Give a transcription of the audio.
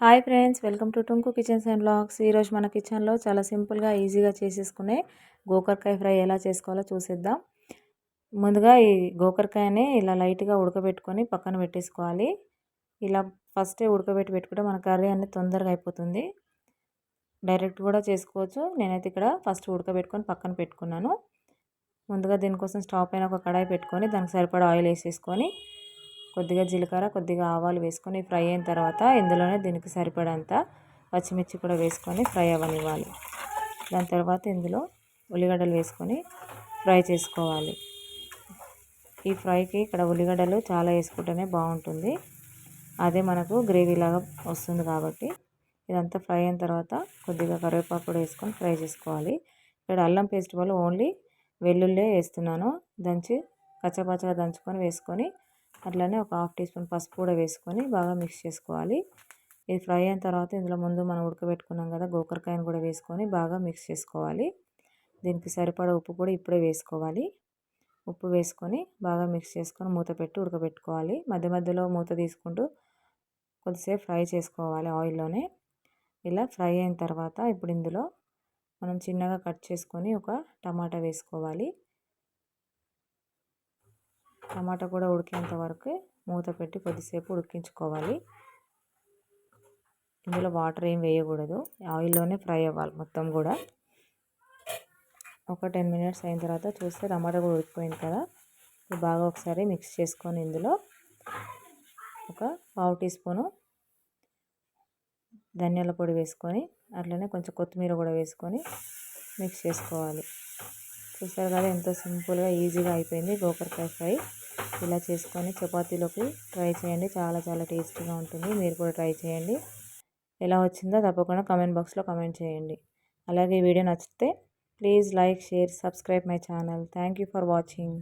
Hi friends welcome to టుంకు kitchens and blogs ఈరోజు మన కిచెన్లో చాలా సింపుల్గా ఈజీగా చేసేసుకునే గోకరకాయ ఫ్రై ఎలా చేసుకోవాలో చూసేద్దాం. ముందుగా ఈ గోకరకాయని ఇలా లైట్గా ఉడకబెట్టుకొని పక్కన పెట్టేసుకోవాలి. ఇలా ఫస్టే ఉడకబెట్టి పెట్టుకుంటే మన కర్రీ అన్నీ తొందరగా అయిపోతుంది. డైరెక్ట్ కూడా చేసుకోవచ్చు. నేనైతే ఇక్కడ ఫస్ట్ ఉడకబెట్టుకొని పక్కన పెట్టుకున్నాను. ముందుగా దీనికోసం స్టవ్ పైన ఒక కడాయి పెట్టుకొని దానికి సరిపడా ఆయిల్ వేసేసుకొని కొద్దిగా జీలకర్ర కొద్దిగా ఆవాలు వేసుకొని ఫ్రై అయిన తర్వాత ఇందులోనే దీనికి సరిపడంత పచ్చిమిర్చి కూడా వేసుకొని ఫ్రై అవ్వనివ్వాలి. దాని తర్వాత ఇందులో ఉల్లిగడ్డలు వేసుకొని ఫ్రై చేసుకోవాలి. ఈ ఫ్రైకి ఇక్కడ ఉల్లిగడ్డలు చాలా వేసుకుంటేనే బాగుంటుంది. అదే మనకు గ్రేవీ లాగా వస్తుంది కాబట్టి ఇదంతా ఫ్రై అయిన తర్వాత కొద్దిగా కరివేపాకు కూడా వేసుకొని ఫ్రై చేసుకోవాలి. ఇక్కడ అల్లం పేస్ట్ వల్ల ఓన్లీ వెల్లుల్లే వేస్తున్నాను. దంచి కచ్చపచ్చగా దంచుకొని వేసుకొని అట్లనే ఒక హాఫ్ టీ స్పూన్ పసుపు కూడా వేసుకొని బాగా మిక్స్ చేసుకోవాలి. ఇది ఫ్రై అయిన తర్వాత ఇందులో ముందు మనం ఉడకబెట్టుకున్నాం కదా గోకరకాయను కూడా వేసుకొని బాగా మిక్స్ చేసుకోవాలి. దీనికి సరిపడా ఉప్పు కూడా ఇప్పుడే వేసుకోవాలి. ఉప్పు వేసుకొని బాగా మిక్స్ చేసుకొని మూత పెట్టి ఉడకబెట్టుకోవాలి. మధ్య మధ్యలో మూత తీసుకుంటూ కొద్దిసేపు ఫ్రై చేసుకోవాలి ఆయిల్లోనే. ఇలా ఫ్రై అయిన తర్వాత ఇప్పుడు ఇందులో మనం చిన్నగా కట్ చేసుకొని ఒక టమాటా వేసుకోవాలి. టమాటా కూడా ఉడికేంత వరకు మూత పెట్టి కొద్దిసేపు ఉడికించుకోవాలి. ఇందులో వాటర్ ఏం వేయకూడదు. ఆయిల్లోనే ఫ్రై అవ్వాలి మొత్తం కూడా. ఒక టెన్ మినిట్స్ అయిన తర్వాత చూస్తే టమాటా కూడా ఉడికిపోయింది కదా. బాగా ఒకసారి మిక్స్ చేసుకొని ఇందులో ఒక పావు టీ స్పూను ధనియాల పొడి వేసుకొని అట్లనే కొంచెం కొత్తిమీర కూడా వేసుకొని మిక్స్ చేసుకోవాలి. చూసారు కదా ఎంతో సింపుల్గా ఈజీగా అయిపోయింది గోకరకాయ ఫ్రై. ఇలా చేసుకొని చపాతీలోకి ట్రై చేయండి. చాలా చాలా టేస్టీగా ఉంటుంది. మీరు కూడా ట్రై చేయండి. ఎలా వచ్చిందో తప్పకుండా కమెంట్ బాక్స్లో కమెంట్ చేయండి. అలాగే వీడియో నచ్చితే please like share subscribe my channel. Thank for watching.